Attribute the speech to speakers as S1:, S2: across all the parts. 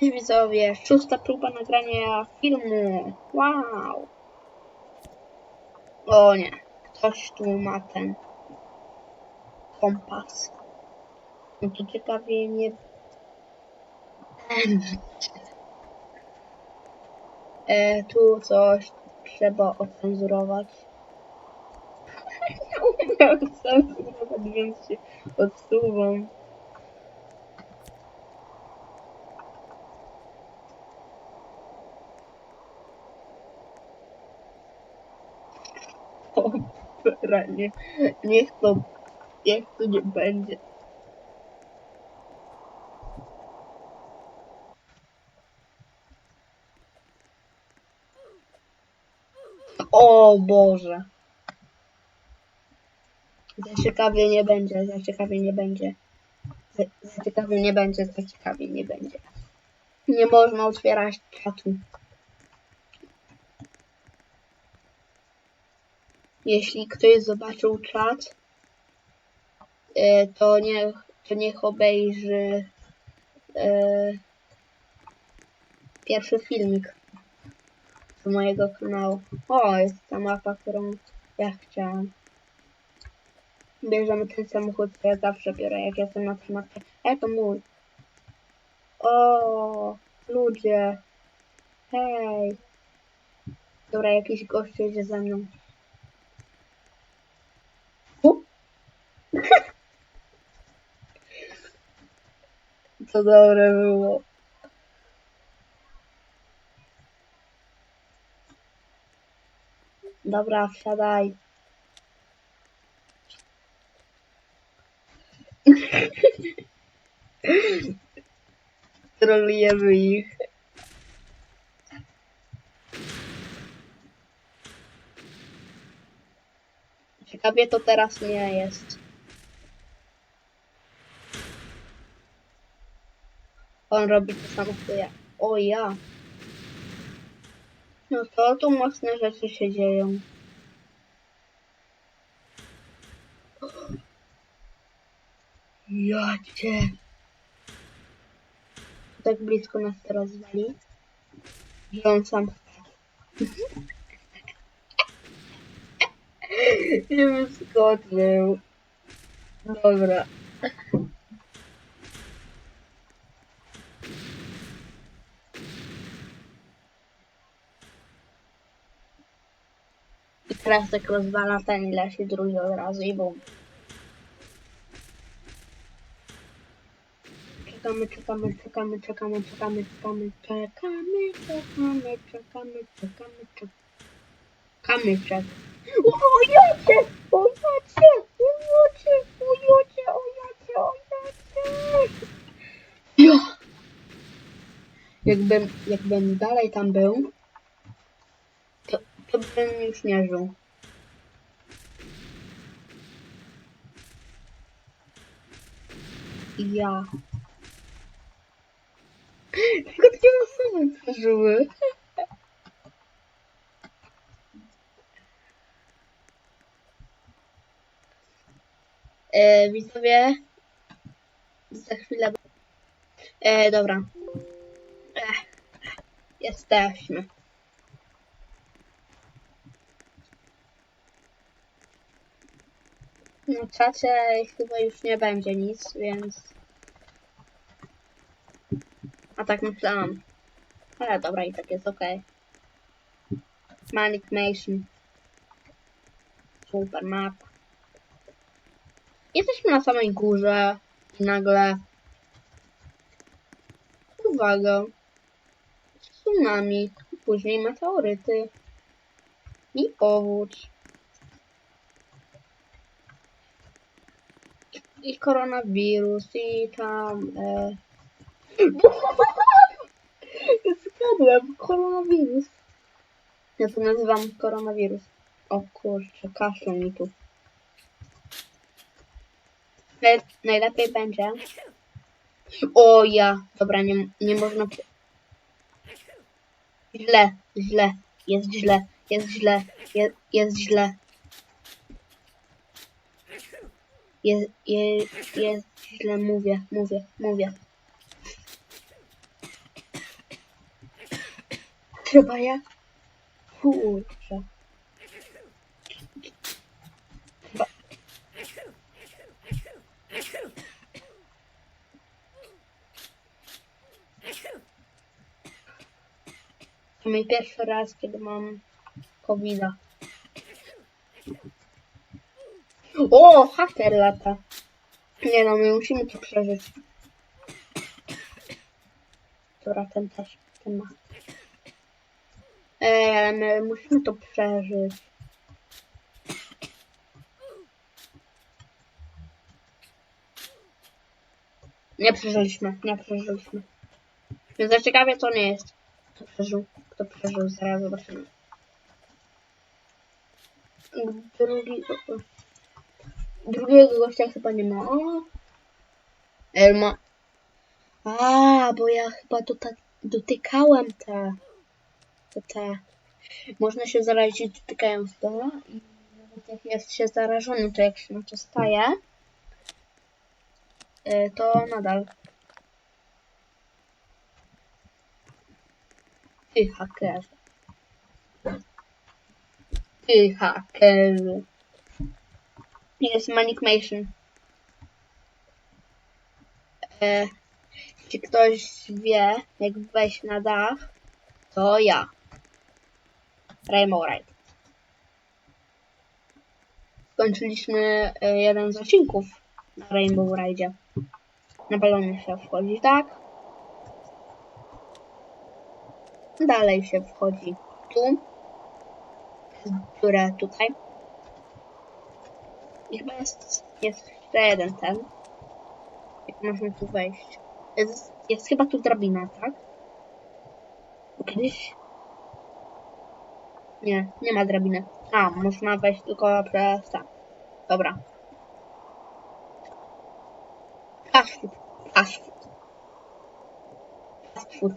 S1: Widzowie, szósta próba nagrania filmu. Wow. O nie, ktoś tu ma ten kompas. No to ciekawie nie... E, tu coś trzeba ocenzurować. Nie umiem cenzurować, więc się odsuwam. Dobra, nie, niech to, niech to nie będzie. O Boże. Za ciekawie nie będzie, za ciekawie nie będzie. Za, za ciekawie nie będzie, za ciekawie nie będzie. Nie można otwierać czatu. Jeśli ktoś zobaczył czat, e, to niech, to niech obejrzy e, pierwszy filmik z mojego kanału. O, jest ta mapa, którą ja chciałam. Bierzemy ten samochód, co ja zawsze biorę, jak jestem na tej mapie. E, to mój. O, ludzie. Hej. Dobra, jakiś gość jedzie za mną. Co dobre było. Dobra, wsiadaj. Trolujemy ich. Ciekawie to teraz nie jest. On robi to samo co ja. O ja. No to tu mocne rzeczy się dzieją. Ja cię. Tak blisko nas teraz wali. Że on sam Nie wyskoczył. Dobra. Teraz tak rozwala ten i leci drugi od razu i bum. Czekamy, czekamy, czekamy, czekamy, czekamy, czekamy, czekamy, czekamy, czekamy, czekamy, czekamy. Kamyczek. O! O jacie! O jacie! O jacie! O jacie! O jacie! Ja! Jakbym, jakbym dalej tam był, to, bym już nie żył. Ja. Tylko takie osoby przeżyły. E, widzowie, za chwilę. E, dobra. Ech, jesteśmy. Na czacie chyba już nie będzie nic, więc. A tak myślałam. Ale dobra, i tak jest ok. Manic Nation. Super mapa. Jesteśmy na samej górze i nagle... Uwaga! Tsunami, później meteoryty i powódź. I koronawirus i tam... E... Zgadłem, koronawirus. Ja to nazywam koronawirus. O kurczę, kaszle mi tu. Ale najlepiej będzie. O ja, dobra, nie, nie można. Źle, źle, jest źle, jest źle, jest, jest źle. Jest, jest, jest źle, mówię, mówię, mówię. Trzeba je. Kurczę. To mój pierwszy raz, kiedy mam covid -a. O, haker lata. Nie no, my musimy to przeżyć. Dobra, ten też, ten ma. Ej, ale my musimy to przeżyć. Nie przeżyliśmy, nie przeżyliśmy. Więc za ciekawie to nie jest. Kto przeżył, kto przeżył, zaraz zobaczymy. Drugi... Drugiego gościa chyba nie ma. Elma. A, bo ja chyba dota- dotykałem te. te, te. Można się zarazić dotykając to i nawet jak jest się zarażony, to jak się na to staje, y, to nadal. Ty haker. Ty haker. Jest Manicmation. E, jeśli ktoś wie, jak wejść na dach, to ja. Rainbow Ride. Skończyliśmy e, jeden z odcinków na Rainbow Ride. Na balonie się wchodzi, tak? Dalej się wchodzi tu. Które tutaj. I chyba jest, jest jeszcze jeden ten. Jak można tu wejść? Jest, jest chyba tu drabina, tak? Kiedyś... Nie, nie ma drabiny. A, można wejść tylko przez tam. Dobra. Fast food. Fast food. Fast food.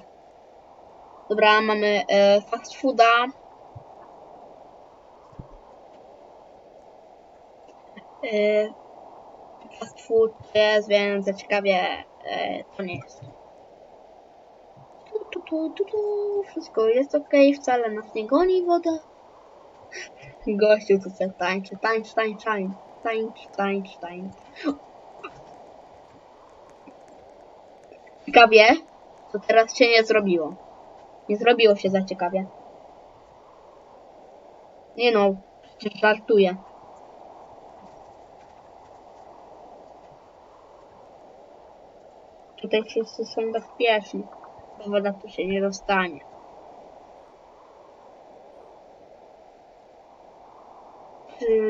S1: Dobra, mamy e, fast fooda. E, fast food jest, więc ciekawie to nie jest. Tu, tu, tu, tu, tu. Wszystko jest ok, wcale nas nie goni woda. Gościu tu se tańczy, tańcz, tańcz, tańcz, tańcz, tańcz, tańcz. Ciekawie, to teraz się nie zrobiło. Nie zrobiło się za ciekawie. Nie no, przecież żartuję. Tutaj wszyscy są bezpieczni, woda tu się nie dostanie.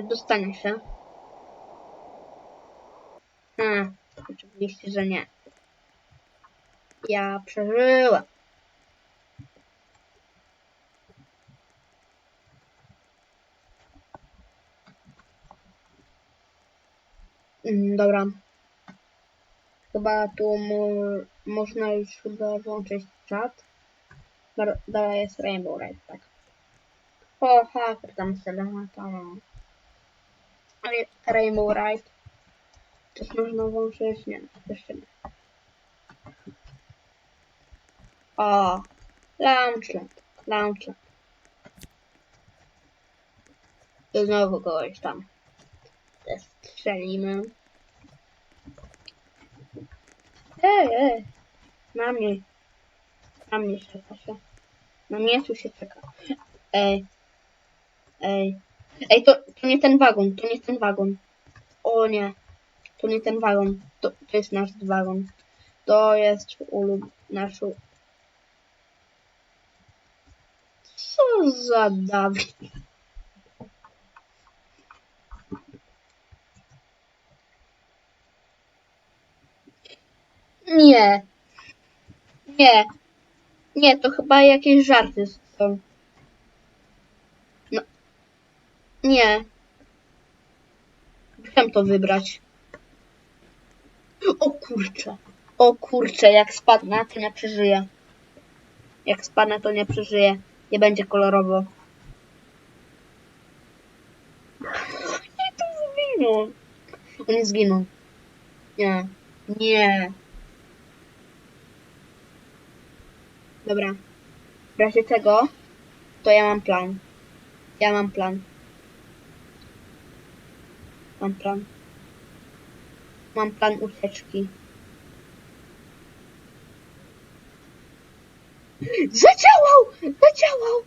S1: Dostanie się? Hmm, oczywiście, że nie. Ja przeżyłem. Mm, dobra. Chyba tu mo- można już chyba włączyć czat. Dalej jest Rainbow Ride, tak. O, haker tam się latają. Ale Rainbow Ride. Też można włączyć? Nie, jeszcze nie. O, Launchland, Launchland. To znowu kogoś tam. Strzelimy. Ej, ej. Na mnie. Na mnie czeka się. Na mnie tu się czeka. Ej. Ej. Ej, to, to nie ten wagon, to nie ten wagon. O nie. To nie ten wagon. To, to jest nasz wagon. To jest ulub... nasz... Co za Dawid? Nie. Nie. Nie, to chyba jakieś żarty są. No. Nie. Musiałem to wybrać. O kurczę. O kurczę, jak spadnę, to nie przeżyję. Jak spadnę, to nie przeżyję. Nie będzie kolorowo. Nie, to zginął. On zginął. Nie. Nie. Dobra. W razie czego, to ja mam plan. Ja mam plan. Mam plan. Mam plan ucieczki. Zadziałał! Zadziałał!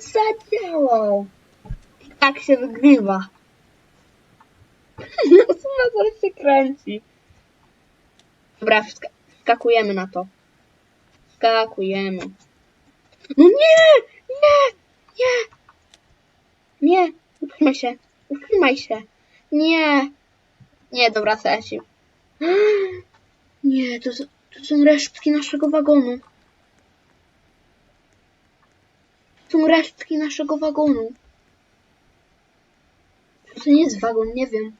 S1: Zadziałał! I tak się wygrywa. No co na to się kręci? Dobra, wska skakujemy na to. Skakujemy. No nie! Nie! Nie! Nie! Utrzymaj się! Utrzymaj się! Nie! Nie, dobra, Sesi. Nie, to, to są resztki naszego wagonu. To są resztki naszego wagonu. To nie jest wagon, nie wiem.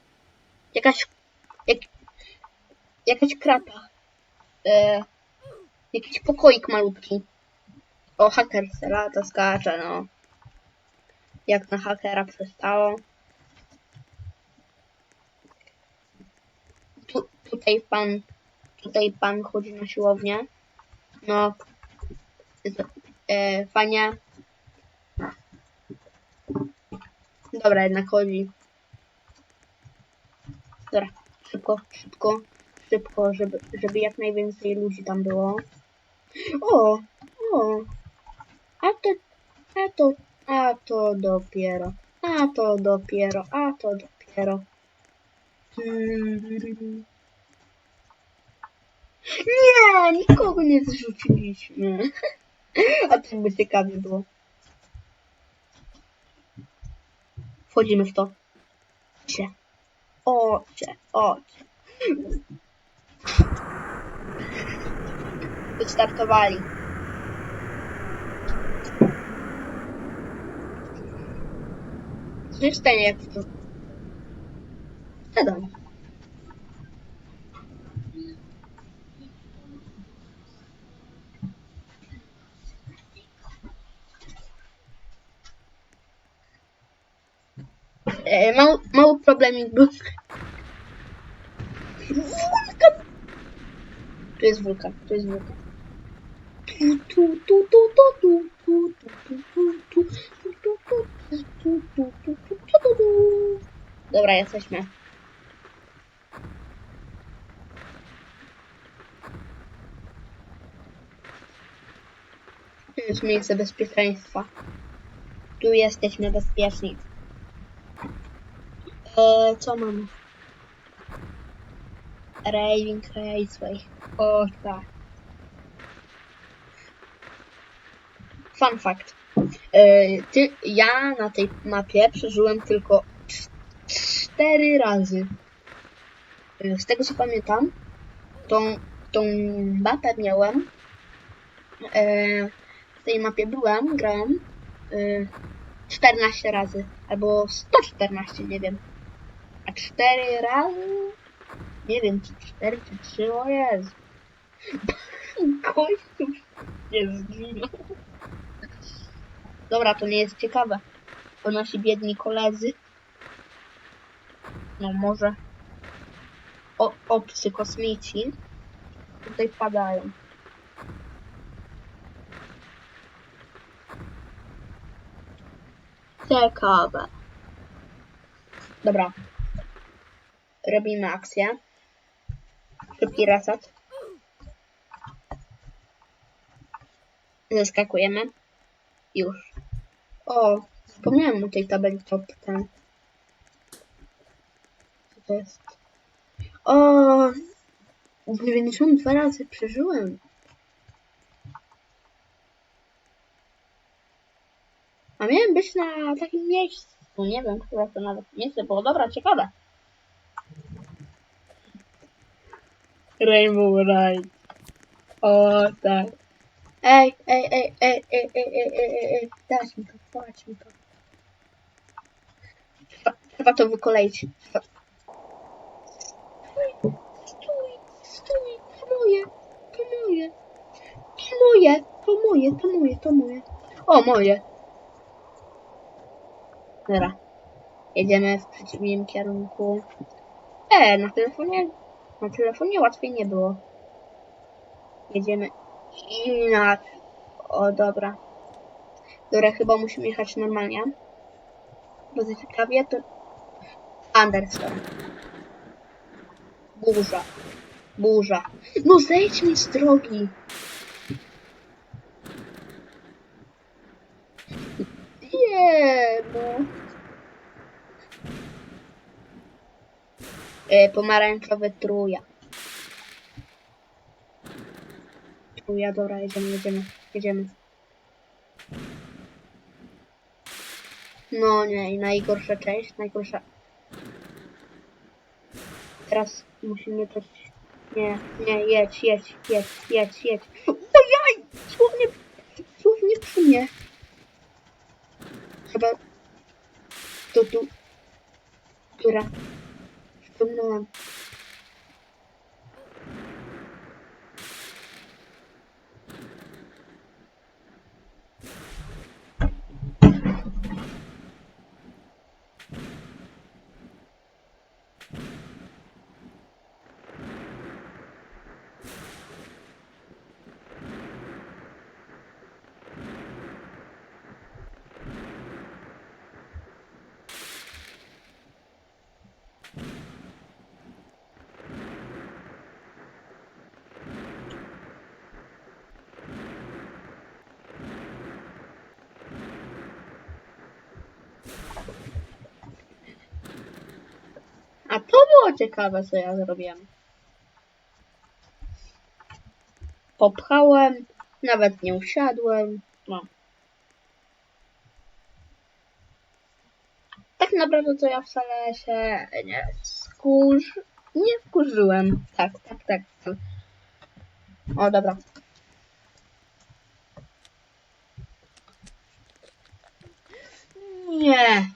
S1: Jakaś... Jak, jakaś krata. E, jakiś pokoik malutki. O, haker se lata, skacze, no. Jak na hakera przystało. Tu, tutaj pan, tutaj pan chodzi na siłownię. No, e, fajnie. Dobra, jednak chodzi. Dobra, szybko, szybko, szybko, żeby, żeby jak najwięcej ludzi tam było. O, o, a to, a to, a to dopiero, a to dopiero, a to dopiero. Nie, nikogo nie zrzuciliśmy. A to by ciekawie było. Wchodzimy w to. Cie. O, cie, o, cie. Wystartowali. Się stanie jak to? Wiadomo. E, mały, mały problemik był. Wulkan! Tu jest wulkan, tu jest wulkan. Dobra, jesteśmy. Jest miejsce bezpieczeństwa. Tu jesteśmy bezpieczni. Eee, co mamy? Raving Raceway. O tak. Fun fact. Eee, ty, ja na tej mapie przeżyłem tylko cz- cztery razy. Eee, Z tego co pamiętam, tą, tą mapę miałem. Eee, w tej mapie byłem, grałem. Eee, 14 razy. Albo 114, nie wiem. A 4 razy? Nie wiem, czy 4 czy 3, o Jezu. Gościu nie zginął. Dobra, to nie jest ciekawe. To nasi biedni koledzy. No może. O, obcy kosmici. Tutaj padają. Ciekawe. Dobra. Robimy akcję. Szybki reset. Zeskakujemy. Już. O, zapomniałem o tej tabeli top ten. Co to jest? O, 92 razy przeżyłem. A miałem być na takim miejscu. Nie wiem, które to nawet miejsce było. Dobra, ciekawe. Rainbow Ride. O, tak. Ej, ej, ej, ej, ej, ej, ej, ej, ej, ej. Dać mi to, dać mi to. Trzeba, trzeba to wykoleić. Trzeba... Stój, stój, stój, to moje, to moje. To moje, to moje, to moje, to moje. O, moje. Dobra. Jedziemy w przeciwnym kierunku. E, na telefonie, na telefonie łatwiej nie było. Jedziemy Inaczej. O, dobra. Dobra, chyba musimy jechać normalnie. Bo za ciekawie to... Anderson. Burza. Burza. No zejdź mi z drogi. Nie, no. E, pomarańczowy truja. Truja, dobra, jedziemy, jedziemy, jedziemy. No nie, i najgorsza część, najgorsza. Teraz musimy coś... Nie, nie, jedź, jedź, jedź, jedź, jedź. Ojaj! Słownie, słownie przy mnie. Chyba... To tu... Która? Ściągnąłem. A to było ciekawe, co ja zrobiłem. Popchałem, nawet nie usiadłem. No. Tak naprawdę to ja wcale się nie skurz... Nie wkurzyłem. Tak, tak, tak. O, dobra. Nie.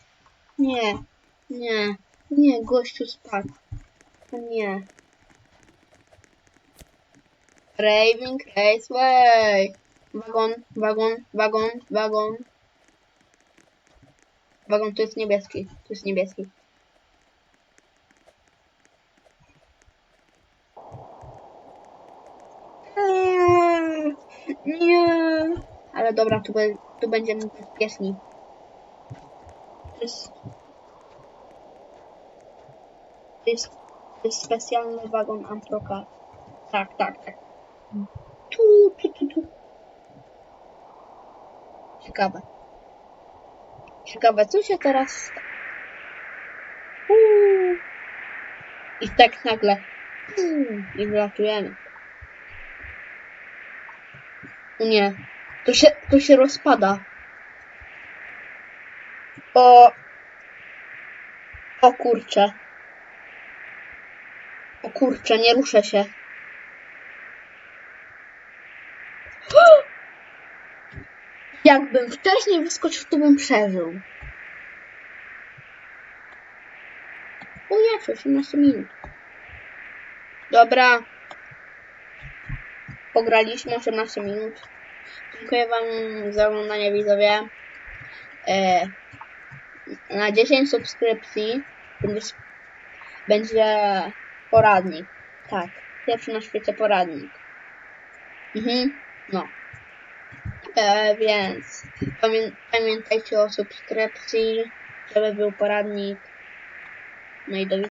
S1: Nie. Nie. Nie, gościu spadł. Nie. Raving Raceway. Wagon, wagon, wagon, wagon. Wagon to jest niebieski. To jest niebieski. Nie. Ale dobra, tu, tu będziemy bezpieczni. Jest To jest, to jest specjalny wagon Amproka. Tak, tak, tak. Tu, tu, tu, tu. Ciekawe. Ciekawe, co się teraz sta- Uuu. I tak nagle. Uuu, I wylatujemy. Nie. To się, to się rozpada. O. O kurcze. O kurczę, nie ruszę się. Jakbym wcześniej wyskoczył, to bym przeżył. Jest, 18 minut. Dobra. Pograliśmy 18 minut. Dziękuję wam za oglądanie widzowie. E, na 10 subskrypcji będzie, będzie poradnik. Tak, pierwszy na świecie poradnik. Mhm, no. E, więc pamię pamiętajcie o subskrypcji, żeby był poradnik. No i do widzenia.